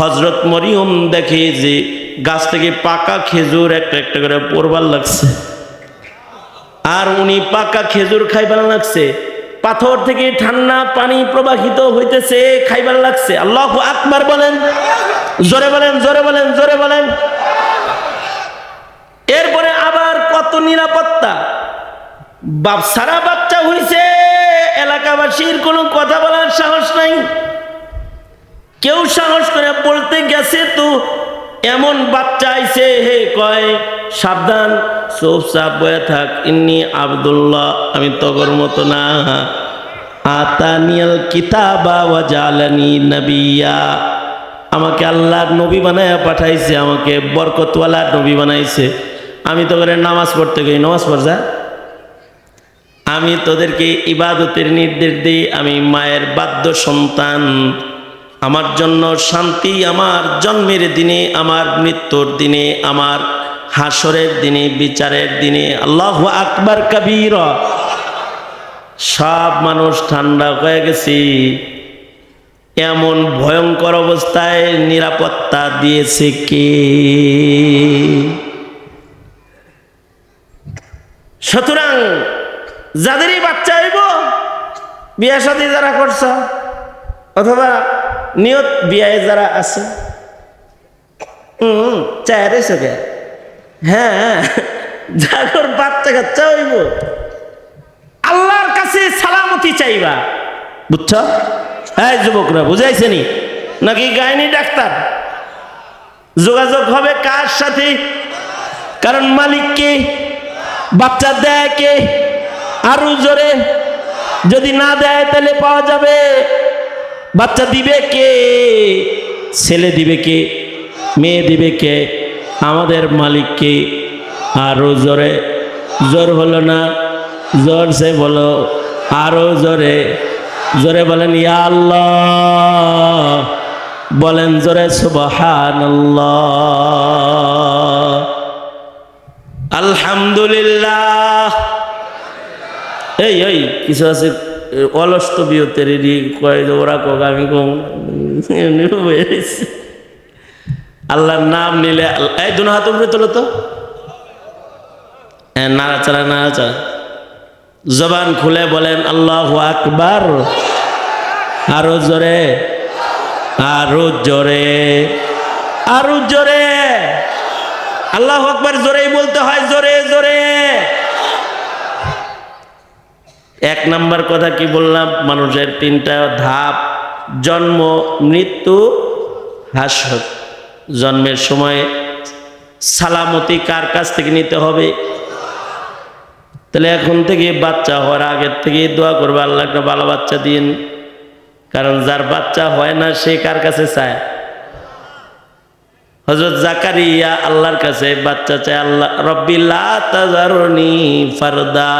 হজরত মরিয়ম দেখে যে গাছ থেকে পাকা খেজুর একটা একটা করে পড়বার লাগছে। আর উনি পাকা খেজুর খাইবার লাগছে। পাথর থেকে ঠান্ডা পানি প্রবাহিত হইতেছে, খাইবার লাগছে। আল্লাহ আকবার বলেন। জোরে বলেন জোরে বলেন জোরে বলেন। এরপরে আবার কত নিরাপত্তা। বাপ সারা বাচ্চা হইছে, এলাকাবাসীর কোনো কথা বলার সাহস নাই। কেউ সাহস করে বলতে গেছে তো, এমন বাচ্চা আইছে, হে কয়, সাবধান, চোপ চাপ বয়ে থাক, ইন্নি আবদুল্লাহ, আমি তগর মতো না। আতানিয়াল কিতাবা ওয়া জালানি নবিয়া। আমাকে আল্লাহর নবী বানায় পাঠাইছে, আমাকে বরকতওয়ালা নবী বানাইছে। আমি তো করে নামাজ পড়তে গই, নামাজ পড় যা। আমি তোদেরকে ইবাদতের নির্দেশ দিই, আমি মায়ের বাদ্য সন্তান। আমার জন্য শান্তি আমার জন্মের দিনে, আমার মৃত্যুর দিনে, আমার হাসরের দিনে, বিচারের দিনে। আল্লাহ আকবার কবির। সব মানুষ ঠান্ডা হয়ে গেছি। এমন ভয়ঙ্কর অবস্থায় নিরাপত্তা দিয়েছে কে? সুতরাং যাদেরই বাচ্চা হইব, বিয়া সাথে যারা করছ, অথবা নিয়ত বিয়ায় যারা আছে, হুম, চায়ারে সকে হ্যাঁ যাগর বাচ্চা কাচ্চা হইব আল্লাহর কাছে সালামতি চাইবা। বুঝছ? হ্যাঁ যুবকরা বুঝাইছে নি নাকি গায়নি ডাক্তার? যোগাযোগ হবে কার সাথে? কারণ মালিককে বাচ্চা দেয় কে? আরও জোরে। যদি না দেয়, তাহলে পাওয়া যাবে। বাচ্চা দিবে কে? ছেলে দিবে কে? মেয়ে দিবে কে? আমাদের মালিককে আরও জোরে। জোর হলো না? জোর সে বলো, আরও জোরে। জোরে বলেন, ইয়া আল্লাহ। বলেন জোরে, সুবহানাল্লাহ। আলহামদুলিল্লাহ। এই এই, কিছু আছে? এ, অলস তো বিয়তের কয় ওরা কোক আমি কম আল্লাহর নাম নিলে এই দুনো হাত উপরে তোলো তো। হ্যাঁ নাড়াচাড়া নাড়াচাড়া। জবান খুলে বলেন আল্লাহ আকবার। আরও জোরে আরও জোরে আরও জোরে। আল্লাহ আকবার জোরেই বলতে হয় জোরে জোরে। এক নাম্বার কথা কি বললাম? মানুষের তিনটা ধাপ, জন্ম, মৃত্যু, হাসর। জন্মের সময় সালামতি কার কাছ থেকে নিতে হবে? তাহলে এখন থেকে বাচ্চা হওয়ার আগের থেকে দোয়া করবে, আল্লাহ একটা ভালো বাচ্চা দিন। কারণ যার বাচ্চা হয় না, সে কার কাছে চায়? হজরত জাকারিয়া আল্লাহর কাছে বাচ্চা চায়, আল্লাহ রব্বিল্লা ফারদা।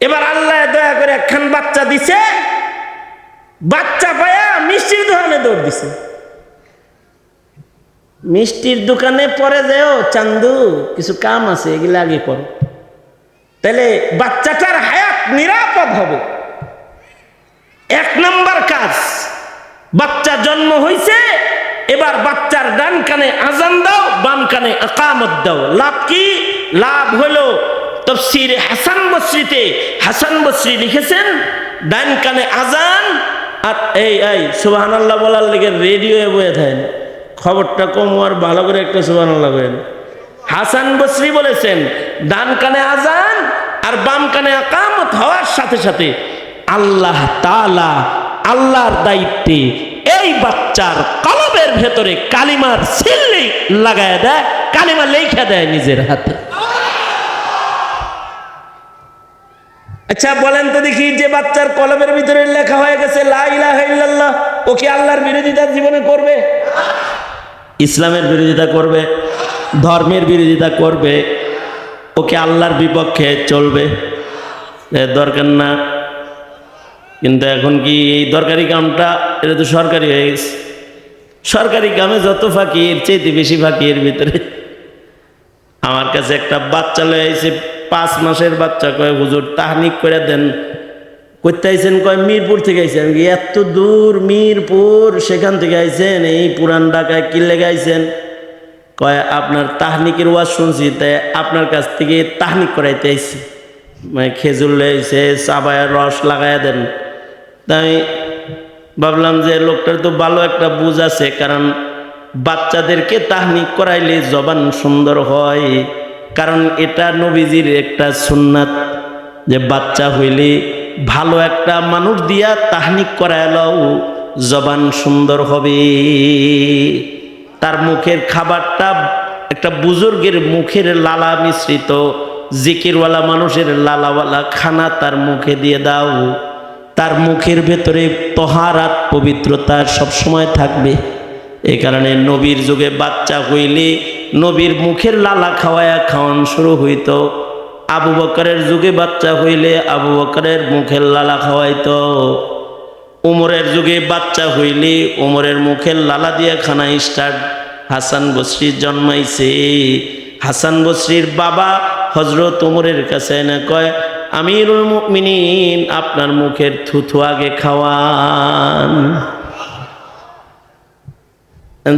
এবার আল্লাহ দয়া করে একখান বাচ্চা দিছে। বাচ্চা পায়া মিষ্টির দোকানে দৌড় দিছে। মিষ্টির দোকানে পরে যেও চান্দু, কিছু কাম আছে, এগুলো আগে করো। তাহলে বাচ্চাটার হায়াত নিরাপদ হবে। এক নম্বর কাজ, বাচ্চা জন্ম হইছে, এবার বাচ্চার ডান কানে আজান দাও, বাম কানে আকামত দাও। লাভ কি? লাভ হলো তফসির হাসান বসরিতে, হাসান বসরি লিখেছেন, ডান কানে আজান, আর এই এই সুবাহান আল্লাহ বলার লেগে রেডিও বয়ে থাকেন। খবরটা কম আর ভালো করে একটা সুবাহান আল্লাহ বলেন। হাসান বসরি বলেছেন, ডান কানে আজান আর বাম কানে আকামত হওয়ার সাথে সাথে আল্লাহ তালা আল্লাহর দায়িত্বে এই বাচ্চার কলবের ভেতরে কালিমার সিল্লি লাগায় দেয়, কালিমা লেখা দেয় নিজের হাতে। আচ্ছা বলেন তো দেখি, যে বাচ্চার কলমের ভিতরে লেখা হয়ে গেছে ও কি আল্লাহর বিরোধিতা জীবনে করবে? ইসলামের বিরোধিতা করবে, ধর্মের বিরোধিতা করবে ওকে আল্লাহর বিপক্ষে চলবে? দরকার না। কিন্তু এখন কি এই দরকারি কামটা, এটা তো সরকারি হয়ে গেছে। সরকারি কামে যত ফাঁকি এর চাইতে বেশি ফাঁকি এর ভিতরে। আমার কাছে একটা বাচ্চা লয়ে পাঁচ মাসের বাচ্চা কয়, হুজুর, তাহনিক করে দেন। করতে কয়, মিরপুর থেকে আইছেন। এত দূর মিরপুর, সেখান থেকে আইছেন? এই পুরান ঢাকায় কি লেগে আইছেন কয়, আপনার তাহনিকের ওয়াজ শুনছি, তাই আপনার কাছ থেকে তাহনিক করাইতে আইছি। মানে খেজুর লেগেছে চাবায় রস লাগাইয়া দেন। তাই ভাবলাম যে লোকটার তো ভালো একটা বুঝ আছে, কারণ বাচ্চাদেরকে তাহনিক করাইলে জবান সুন্দর হয়। কারণ এটা নবীজির একটা সুন্নাত যে বাচ্চা হইলে ভালো একটা মানুষ দিয়া তাহনিক করাইলেও জবান সুন্দর হবে। তার মুখের খাবারটা একটা বুজুর্গের মুখের লালা মিশ্রিত, জিকিরওয়ালা মানুষের লালাওয়ালা খানা তার মুখে দিয়ে দাও। তার মুখের ভেতরে তহারাত পবিত্রতা সবসময় থাকবে। এই কারণে নবীর যুগে বাচ্চা হইলে নবীর মুখের লালা খাওয়ায়া খাওয়ান শুরু হইত। আবু বকরের যুগে বাচ্চা হইলে আবু বকরের মুখের লালা খাওয়াইত। উমরের যুগে বাচ্চা হইলে উমরের মুখের লালা দিয়ে খানা স্টার্ট। হাসান বসরির জন্মাইছে। হাসান বসরির বাবা হজরত উমরের কাছে না কয়, আমিরুল মুমিনিন, আপনার মুখের থুথু আগে খাওয়ান।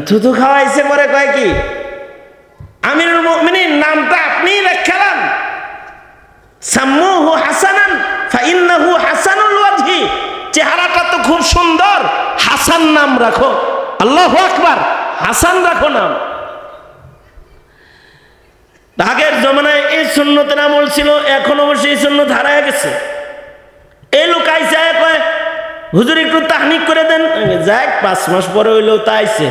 থুথু খাওয়াইছে পরে কয় কি? আমিরুল মুমিনিন নামটা আপনি লেখালাম সাম্মুহু হাসানান, ফাইন্নাহু হাসানুল ওয়াজহি। চেহারাটা তো খুব সুন্দর। হাসান নাম রাখো। আল্লাহু আকবার। হাসান রাখো নাম। আগের জমানায় এই সুন্নতের আমল ছিল, এখন অবশ্যই এই সুন্নত হারায় গেছে। এই লোক আইসে কয়, হুজুর, একটু তাহনিক করে দেন। যাক, পাঁচ মাস পরে হইলেও তা আইসে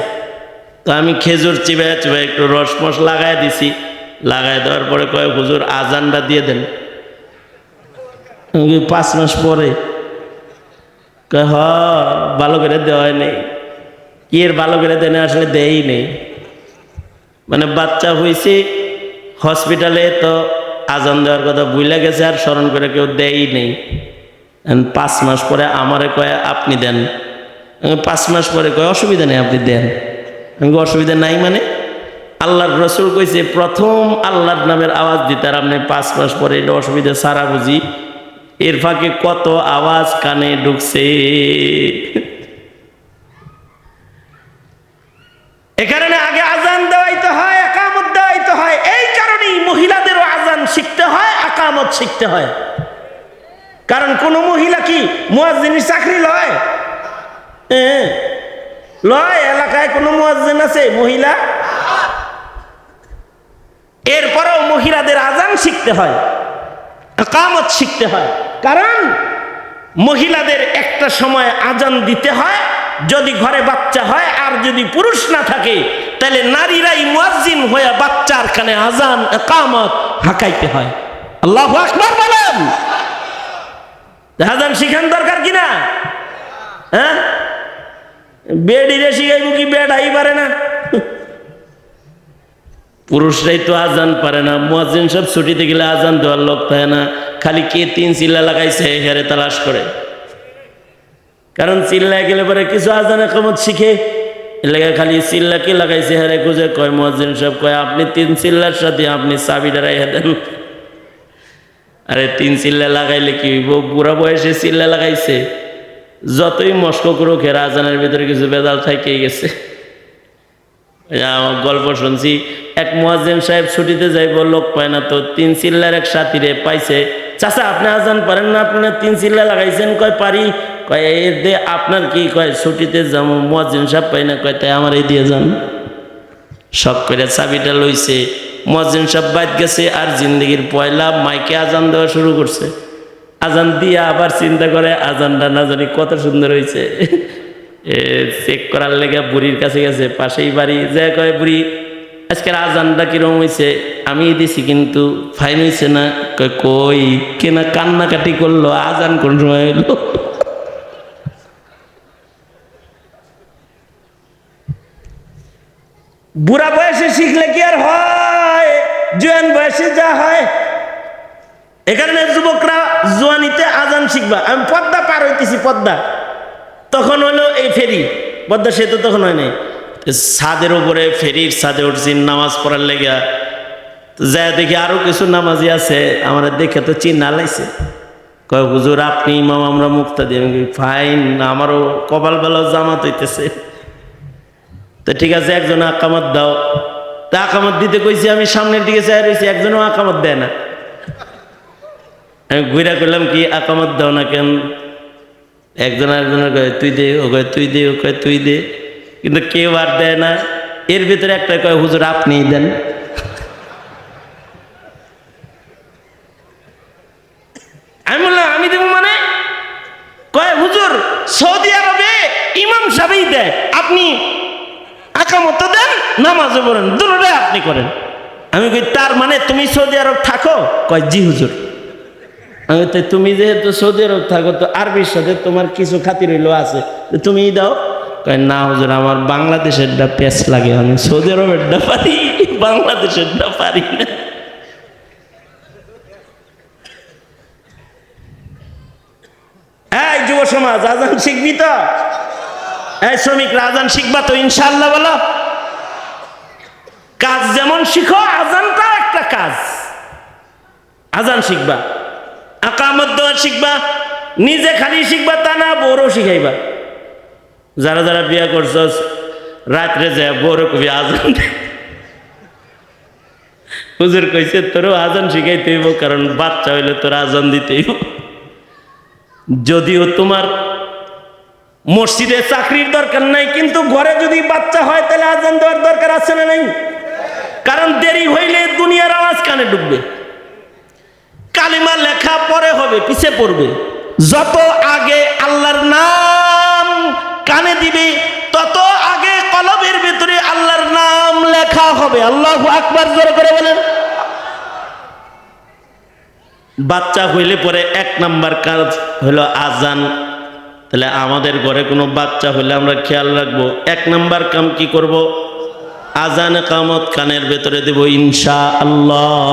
তো আমি খেজুর চিবাই চিবাই একটু রসমস লাগাই দিছি। লাগাই দেওয়ার পরে কয়, হুজুর, আজানটা দিয়ে দেন। পাঁচ মাস পরে। কয়, হ, ভালো করে দেওয়াই নেই। কি এর ভালো করে দেনে আসলে দেই নেই। মানে বাচ্চা হয়েছে হসপিটালে তো আজান দেওয়ার কথা ভুলে গেছে, আর স্মরণ করে কেউ দেই নেই। পাঁচ মাস পরে আমারে কয়, আপনি দেন। পাঁচ মাস পরে কয়, অসুবিধা নেই, আপনি দেন। অসুবিধা নাই মানে? আল্লাহর রসুল কইছে প্রথম আল্লাহর নামের আওয়াজ দিতে আর আপনি পাঁচ মাস পরে এটা অসুবিধা সারা বুঝি। এর ফাঁকে কত আওয়াজ কানে ঢুকছে। এ কারণে আগে আজান দেওয়াইতে হয় একামত দেওয়াইতে হয়। এই কারণেই মহিলাদেরও আজান শিখতে হয় একামত শিখতে হয়। কারণ কোন মহিলা কি মুয়াজ্জিনের চাকরি লয়? এ, লয় এলাকায় কোনো মুয়াজ্জিন আছে, মহিলা? এরপরেও মহিলাদের আজান শিখতে হয়, একামত শিখতে হয়। কারণ মহিলাদের একটা সময় আজান দিতে হয়, যদি ঘরে বাচ্চা হয় আর যদি পুরুষ না থাকে, তাহলে নারীরাই মুয়াজ্জিন হয়ে বাচ্চার কানে আজান, একামত হাঁকাইতে হয়। আল্লাহ আকবার বলেন। আজান শিখান দরকার কিনা হ্যাঁ? বেডিরে শিখাইব কি বেড আই পারে না? পুরুষরাই তো আজান পারে না, মুয়াজ্জিন সব ছুটিতে গেলে আজান দেওয়ার লোক থাকে না, খালি কে তিন চিল্লা লাগাইছে হেরে তালাশ করে। কারণ চিল্লায় গেলে পরে কিছু আজান কমত শিখে এলাকা খালি চিল্লা কে লাগাইছে, হেরে খুঁজে কয়, মুয়াজ্জিন সব কয়, আপনি তিন চিল্লার সাথে আপনি চাবিটা রাইয়া দেন আরে তিন চিল্লা লাগাইলে কি হইব? বুড়া বয়সে চিল্লা লাগাইছে। যতই মস্ক করুক, এর আজানের ভিতরে কিছু বেদাল থাকেই গেছে। গল্প শুনছি, এক মুয়াজ্জিন সাহেব ছুটিতে যাইব, লোক পায় না তো, তিন চিল্লার এক সাথীরে পাইছে, চাচা, আপনি আজান পারেন না, আপনি তিন চিল্লা লাগাইছেন, কয় পারি? কয় এর দে, আপনার কি? কয়, ছুটিতে যাব মুয়াজ্জিন সাহেব পাই না, কয়, তাই আমার এই দিয়ে যান। শখ করে চাবিটা লইছে। মুয়াজ্জিন সাহেব বাদ গেছে, আর জিন্দগির পয়লা মাইকে আজান দেওয়া শুরু করছে। আজান দিয়া আবার চিন্তা করে, আজানটা না জানি কত সুন্দর হয়েছে চেক করার লেগে বুড়ির কাছে গেছে, পাশেই বাড়ি। যে কয়, বুড়ি, আজকের আজানটা কিরম হয়েছে আমি দিছি কিন্তু ফাইন হয়েছে না। কই, কেনা কান্নাকাটি করল, আজান কোন সময় হইল? বুড়া বয়সে শিখলে কি আর হয়? জোয়ান বয়সে যা হয় এখানে যুবকরা জোয়ানিতে আজান শিখবা। আমি পদ্মা পার হইতেছি, পদ্মা। তখন হলো এই ফেরি। পদ্মা সেতু তখন হয় নাই। ছাদের উপরে ফেরির ছাদে উঠছি, নামাজ পড়ার লেগা। যা দেখি আরও কিছু নামাজি আছে, আমার দেখে তো চিন্না লাইছে কয়, হুজুর, আপনি ইমাম, আমরা মুক্তা দিই ফাইন, আমারও কপাল বেলা জামাত হইতেছে। তো ঠিক আছে একজন আকামত দাও। তা আকামত দিতে কইছি, আমি সামনের দিকে চাই রয়েছি একজনও আকামত দেয় না। আমি ঘুরা করলাম কি, আকামত দাও না কেন? একজন আরেকজনের কয়, তুই দে ও কয়, তুই দে ও কয়, তুই দে কিন্তু কেউ আর দেয় না। এর ভিতরে একটা কয়, হুজুর আপনিই দেন। আমি বললাম, আমি দেবো মানে? কয়, হুজুর, সৌদি আরবে ইমাম সাহেবই দেয়। আপনি আকামত দেন, নামাজও পড়েন দুটোটাই আপনি করেন। আমি কই, তার মানে তুমি সৌদি আরব থাকো? কয়, জি, হুজুর। তুমি যেহেতু সৌদি আরব থাকো, তো আরবির সাথে তোমার কিছু খাতির হইল আছে। তুমি দাও। কয়, না হুজুর, আমার বাংলাদেশেরটা পেস লাগে। আমি সৌদি আরবেরটা পারি বাংলাদেশেরটা পারি না। এই যুব সমাজ, আজান শিখবি তো? এই শ্রমিকরা আজান শিখবা তো ইনশাল্লাহ বলো। কাজ যেমন শিখো, আজানটা একটা কাজ। আজান শিখবা। আকামত দেওয়া শিখবা, নিজে খালি শিখবা, তা না, বড়ও শিখাইবা। যারা যারা বিয়া করছস রাত্রে যায় বড় কবি আজান। হুজুর কইছে, তোরও আজান শিখাইতে হইব, কারণ বাচ্চা হইলে তোর আজান দিতে হইব। যদিও তোমার মসজিদে চাকরির দরকার নাই, কিন্তু ঘরে যদি বাচ্চা হয়, তাহলে আজান দেওয়ার দরকার আছে না নাই? কারণ দেরি হইলে দুনিয়ার আওয়াজ কানে ঢুকবে। কালিমা লেখা পরে হবে, পিছে পড়বে। যত আগে আল্লাহর নাম কানে দিবে, তত আগে কলবের ভিতরে আল্লাহর নাম লেখা হবে। আল্লাহ আকবার, জোরে করে বলেন। বাচ্চা হইলে পরে এক নাম্বার কাজ হলো আজান। তাহলে আমাদের ঘরে কোনো বাচ্চা হইলে আমরা খেয়াল রাখব, এক নাম্বার কাম কি করব? আজান কামত কানের ভেতরে দেব ইনশা আল্লাহ